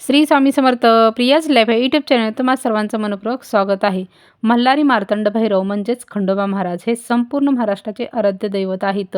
Shri Swami Samarth Priya's life या YouTube channel तुम्हा सर्वांचं मनपूर्वक स्वागत आहे. मल्हारी मार्तंड भैरव म्हणजेच खंडोबा महाराज हे संपूर्ण महाराष्ट्राचे आराध्य दैवत आहेत.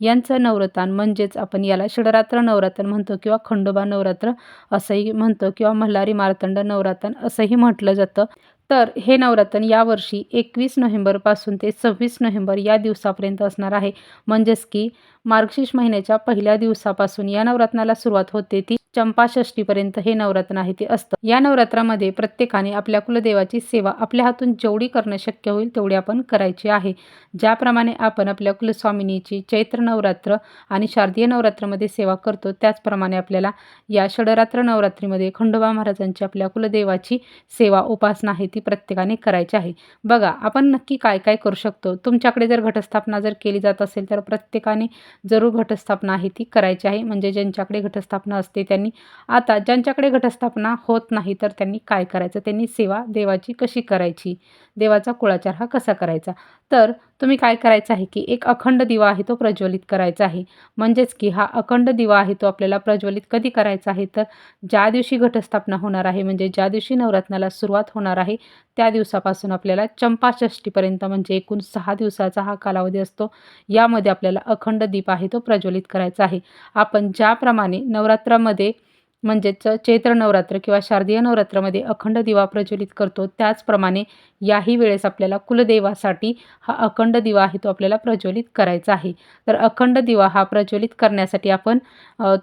यांचं नवरत्न म्हणजेच आपण याला षडरात्र नवरात्र म्हणतो किंवा खंडोबा नवरात्र असंही म्हणतो किंवा मल्हारी मार्तंड नवरात्र असंही म्हटलं जातं. तर हे नवरात्र यावर्षी एकवीस नोव्हेंबरपासून ते सव्वीस नोव्हेंबर या दिवसापर्यंत असणार आहे. म्हणजेच की मार्गशीर्ष महिन्याच्या पहिल्या दिवसापासून या नवरात्राला सुरुवात होते ती चंपाषष्टीपर्यंत हे नवरात्र आहे ते असतं. या नवरात्रामध्ये प्रत्येकाने आपल्या कुलदेवाची सेवा आपल्या हातून जेवढी करणं शक्य होईल तेवढी आपण करायची आहे. ज्याप्रमाणे आपण आपल्या कुलस्वामिनीची चैत्र नवरात्र आणि शारदीय नवरात्रामध्ये सेवा करतो त्याचप्रमाणे आपल्याला या षडरात्र नवरात्रीमध्ये खंडोबा महाराजांची आपल्या कुलदेवाची सेवा उपासना आहे ती प्रत्येकाने करायची आहे. बघा आपण नक्की काय काय करू शकतो? तुमच्याकडे जर घटस्थापना जर केली जात असेल तर प्रत्येकाने जरूर घटस्थापना आहे ती करायची आहे. म्हणजे ज्यांच्याकडे घटस्थापना असते त्यांनी आता ज्यांच्याकडे घटस्थापना होत नाही तर त्यांनी काय करायचं? त्यांनी सेवा देवाची कशी करायची? देवाचा कुळाचार हा कसा करायचा? तर तुम्ही काय करायचं आहे की एक अखंड दिवा आहे तो प्रज्वलित करायचा आहे. म्हणजेच की हा अखंड दिवा आहे तो आपल्याला प्रज्वलित कधी करायचा आहे? तर ज्या दिवशी घटस्थापना होणार आहे म्हणजे ज्या दिवशी नवरात्राला सुरुवात होणार आहे त्या दिवसापासून आपल्याला चंपाषष्टीपर्यंत म्हणजे एकूण सहा दिवसाचा हा कालावधी असतो. यामध्ये आपल्याला अखंड दीप आहे तो प्रज्वलित करायचा आहे. आपण ज्याप्रमाणे नवरात्रामध्ये म्हणजेच चैत्र नवरात्र किंवा शारदीय नवरात्रामध्ये अखंड दिवा प्रज्वलित करतो. त्याचप्रमाणे याही वेळेस आपल्याला कुलदेवासाठी हा अखंड दिवा आहे तो आपल्याला प्रज्वलित करायचा आहे. तर अखंड दिवा हा प्रज्वलित करण्यासाठी आपण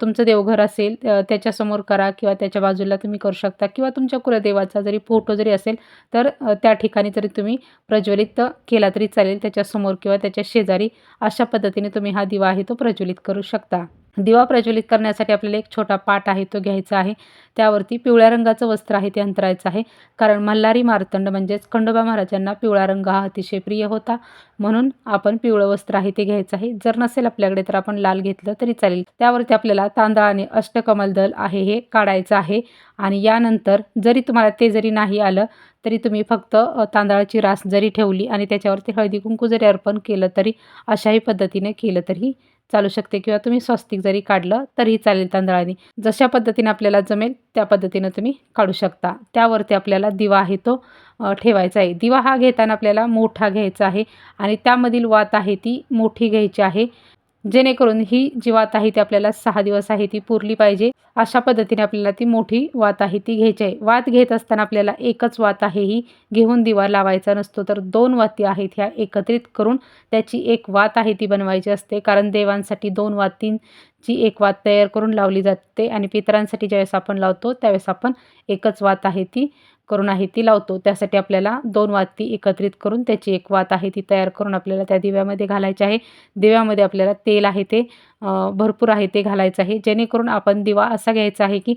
तुमचं देवघर असेल त्याच्यासमोर करा किंवा त्याच्या बाजूला तुम्ही करू शकता किंवा तुमच्या कुलदेवाचा जरी फोटो जरी असेल तर त्या ठिकाणी जरी तुम्ही प्रज्वलित केला तरी चालेल. त्याच्यासमोर किंवा त्याच्या शेजारी अशा पद्धतीने तुम्ही हा दिवा आहे तो प्रज्वलित करू शकता. दिवा प्रज्वलित करण्यासाठी आपल्याला एक छोटा पाट आहे तो घ्यायचा आहे. त्यावरती पिवळ्या रंगाचं वस्त्र आहे ते अंतरायचं आहे. कारण मल्हारी मार्तंड म्हणजेच खंडोबा महाराजांना पिवळा रंग हा अतिशय प्रिय होता. म्हणून आपण पिवळं वस्त्र आहे ते घ्यायचं आहे. जर नसेल आपल्याकडे तर आपण लाल घेतलं तरी चालेल. त्यावरती आपल्याला तांदळाने अष्टकमल दल आहे हे काढायचं आहे. आणि यानंतर जरी तुम्हाला ते जरी नाही आलं तरी तुम्ही फक्त तांदळाची रास जरी ठेवली आणि त्याच्यावरती हळदी कुंकू जरी अर्पण केलं तरी अशाही पद्धतीने केलं तरी चालू शकते किंवा तुम्ही स्वस्तिक जरी काढलं तरीही चालेल तांदळाने. जशा पद्धतीने आपल्याला जमेल त्या पद्धतीनं तुम्ही काढू शकता. त्यावरती आपल्याला दिवा आहे तो ठेवायचा आहे. दिवा हा घेताना आपल्याला मोठा घ्यायचा आहे आणि त्यामधील वात आहे ती मोठी घ्यायची आहे. जेणेकरून ही जी वात आहे ती आपल्याला सहा दिवस आहे ती पुरली पाहिजे. अशा पद्धतीने आपल्याला ती मोठी वात आहे ती घ्यायची आहे. वात घेत असताना आपल्याला एकच वात आहे ही घेऊन दिवा लावायचा नसतो तर दोन वाती आहेत ह्या एकत्रित करून त्याची एक वात आहे ती बनवायची असते. कारण देवांसाठी दोन वातींची एक वात तयार करून लावली जाते आणि पितरांसाठी ज्यावेळेस आपण लावतो त्यावेळेस आपण एकच वात आहे ती करून आहे ती लावतो. त्यासाठी आपल्याला दोन वाती एकत्रित करून त्याची एक वात आहे ती तयार करून आपल्याला त्या दिव्यामध्ये घालायची आहे. दिव्यामध्ये आपल्याला तेल आहे ते भरपूर आहे ते घालायचं आहे. जेणेकरून आपण दिवा असा घ्यायचा आहे की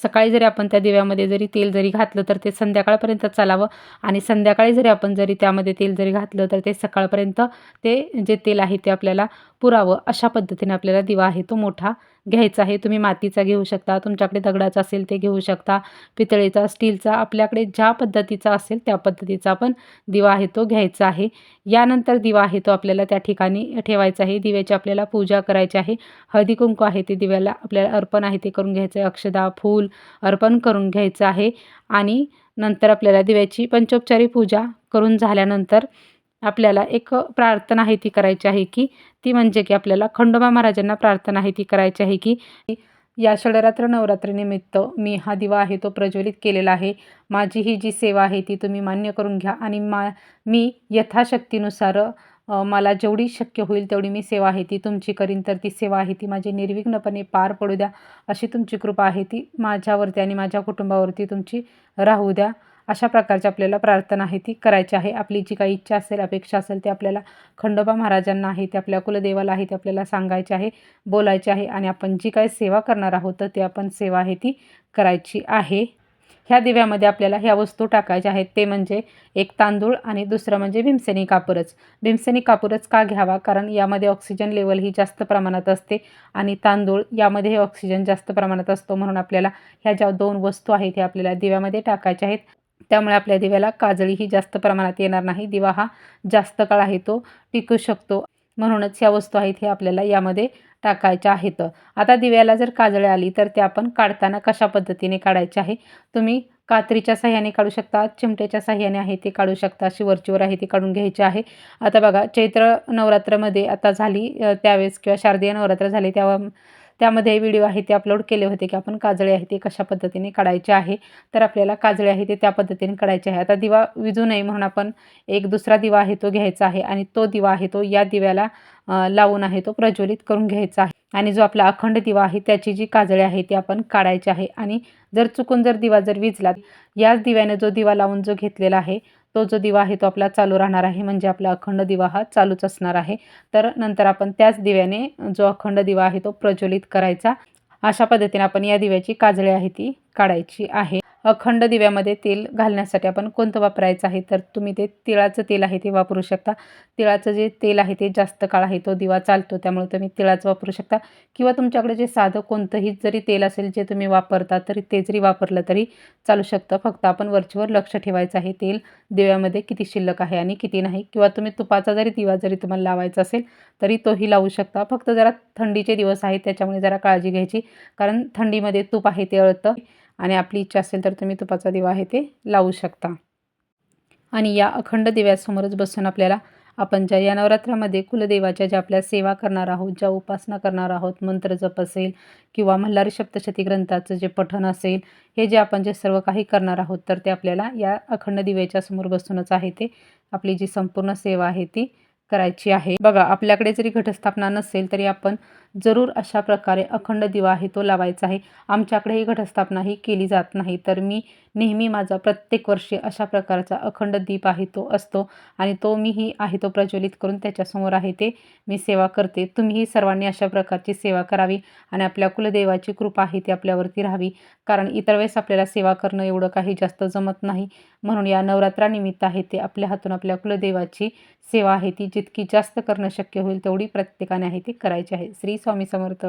सकाळी जरी आपण त्या दिव्यामध्ये जरी तेल जरी घातलं तर ते संध्याकाळपर्यंत चालावं आणि संध्याकाळी जरी आपण जरी त्यामध्ये तेल जरी घातलं तर ते सकाळपर्यंत ते जे तेल आहे ते आपल्याला पुरावं अशा पद्धतीने आपल्याला दिवा आहे तो मोठा घ्यायचा आहे. तुम्ही मातीचा घेऊ शकता तुमच्याकडे दगडाचा असेल ते घेऊ शकता पितळेचा स्टीलचा आपल्याकडे ज्या पद्धतीचा असेल त्या पद्धतीचा आपण दिवा आहे तो घ्यायचा आहे. यानंतर दिवा आहे तो आपल्याला त्या ठिकाणी ठेवायचा आहे. दिव्याची आपल्याला पूजा करायची आहे. हळदी कुंकू आहे ते दिव्याला आपल्याला अर्पण आहे ते करून घ्यायचं आहे. अक्षदा फूल अर्पण करून घ्यायचं आहे. आणि नंतर आपल्याला दिव्याची पंचोपचारी पूजा करून झाल्यानंतर आपल्याला एक प्रार्थना आहे ती करायची आहे की ती म्हणजे की आपल्याला खंडोबा महाराजांना प्रार्थना आहे ती करायची आहे की या षडरात्र नवरात्रीनिमित्त मी हा दिवा आहे तो प्रज्वलित केलेला आहे. माझी ही जी सेवा आहे ती तुम्ही मान्य करून घ्या आणि मा मी यथाशक्तीनुसार मला जेवढी शक्य होईल तेवढी मी सेवा आहे ती तुमची करीन. तर ती सेवा आहे ती माझी निर्विघ्नपणे पार पडू द्या. अशी तुमची कृपा आहे ती माझ्यावरती आणि माझ्या कुटुंबावरती तुमची राहू द्या. अशा प्रकारची आपल्याला प्रार्थना आहे ती करायची आहे. आपली जी काही इच्छा असेल अपेक्षा असेल ती आपल्याला खंडोबा महाराजांना आहे ते आपल्या कुलदेवाला आहे ते आपल्याला सांगायचे आहे बोलायचे आहे आणि आपण जी काही सेवा करणार आहोत तर ते आपण सेवा आहे ती करायची आहे. ह्या दिव्यामध्ये आपल्याला ह्या वस्तू टाकायच्या आहेत. ते म्हणजे एक तांदूळ आणि दुसरं म्हणजे भीमसेनी कापूरच. भीमसेनी कापूरच का घ्यावा? कारण यामध्ये ऑक्सिजन लेवल ही जास्त प्रमाणात असते आणि तांदूळ यामध्ये हे ऑक्सिजन जास्त प्रमाणात असतो म्हणून आपल्याला ह्या ज्या दोन वस्तू आहेत ह्या आपल्याला दिव्यामध्ये टाकायच्या आहेत. त्यामुळे आपल्या दिव्याला काजळी ही जास्त प्रमाणात येणार नाही. दिवा हा जास्त काळ आहे तो टिकू शकतो. म्हणूनच ह्या वस्तू आहेत हे आपल्याला यामध्ये टाकायच्या आहेत. आता दिव्याला जर काजळे आली तर ते आपण काढताना कशा पद्धतीने काढायचे आहे? तुम्ही कात्रीच्या साह्याने काढू शकता चिमट्याच्या साह्याने आहे ते काढू शकता अशी वरचीवर आहे ते काढून घ्यायचे आहे. आता बघा चैत्र नवरात्रामध्ये आता झाली त्यावेळेस किंवा शारदीय नवरात्र झाले तेव्हा त्यामध्ये व्हिडिओ आहे ते अपलोड केले होते की आपण काजळे आहे ते कशा पद्धतीने काढायचे आहे? तर आपल्याला काजळे आहे ते त्या पद्धतीने काढायचे आहे. आता दिवा विजू नये म्हणून आपण एक दुसरा दिवा आहे तो घ्यायचा आहे आणि तो दिवा आहे तो या दिव्याला लावून आहे तो प्रज्वलित करून घ्यायचा आहे. आणि जो आपला अखंड दिवा आहे त्याची जी काजळे आहे ती आपण काढायची आहे. आणि जर चुकून जर दिवा जर विजला याच दिव्याने जो दिवा लावून जो घेतलेला आहे तो जो दिवा आहे तो आपला चालू राहणार आहे म्हणजे आपला अखंड दिवा हा चालूच असणार आहे. तर नंतर आपण त्याच दिव्याने जो अखंड दिवा आहे तो प्रज्वलित करायचा. अशा पद्धतीने आपण या दिव्याची काजळी आहे ती काढायची आहे. अखंड दिव्यामध्ये तेल घालण्यासाठी आपण कोणतं वापरायचं आहे? तर तुम्ही ते तिळाचं तेल आहे ते वापरू शकता. तिळाचं जे तेल आहे ते जास्त काळ आहे तो दिवा चालतो त्यामुळे तुम्ही तिळाचं वापरू शकता. किंवा तुमच्याकडे जे साधं कोणतंही जरी तेल असेल जे तुम्ही वापरता तरी ते जरी वापरलं तरी चालू शकतं. फक्त आपण वरचीवर लक्ष ठेवायचं आहे तेल दिव्यामध्ये किती शिल्लक आहे आणि किती नाही. किंवा तुम्ही तुपाचा जरी दिवा जरी तुम्हाला लावायचा असेल तरी तोही लावू शकता. फक्त जरा थंडीचे दिवस आहेत त्याच्यामुळे जरा काळजी घ्यायची. कारण थंडीमध्ये तूप आहे ते अळतं. आणि आपली इच्छा असेल तर तुम्ही तुपाचा दिवा आहे ते लावू शकता. आणि या अखंड दिव्यासमोरच बसून आपल्याला आपण ज्या या नवरात्रामध्ये कुलदेवाच्या ज्या आपल्या सेवा करणार आहोत ज्या उपासना करणार आहोत मंत्र जप असेल किंवा मल्हारी सप्तशती ग्रंथाचं जे पठण असेल हे जे आपण जे सर्व काही करणार आहोत तर ते आपल्याला या अखंड दिव्याच्या समोर बसूनच आहे ते आपली जी संपूर्ण सेवा आहे ती करायची आहे. बघा आपल्याकडे जरी घटस्थापना नसेल तरी आपण जरूर अशा प्रकारे अखंड दिवा आहे तो लावायचा आहे. आमच्याकडे ही घटस्थापना ही केली जात नाही. तर मी नेहमी माझा प्रत्येक वर्षी अशा प्रकारचा अखंड दीप आहे तो असतो आणि तो मीही आहे तो प्रज्वलित करून त्याच्यासमोर आहे ते मी सेवा करते. तुम्हीही सर्वांनी अशा प्रकारची सेवा करावी आणि आपल्या कुलदेवाची कृपा आहे ती आपल्यावरती राहावी. कारण इतर वेळेस आपल्याला सेवा करणं एवढं काही जास्त जमत नाही. म्हणून या नवरात्रानिमित्त आहे ते आपल्या हातून आपल्या कुलदेवाची सेवा आहे ती जितकी जास्त करणं शक्य होईल तेवढी प्रत्येकाने आहे ती करायची आहे. श्री स्वामी समर्थ.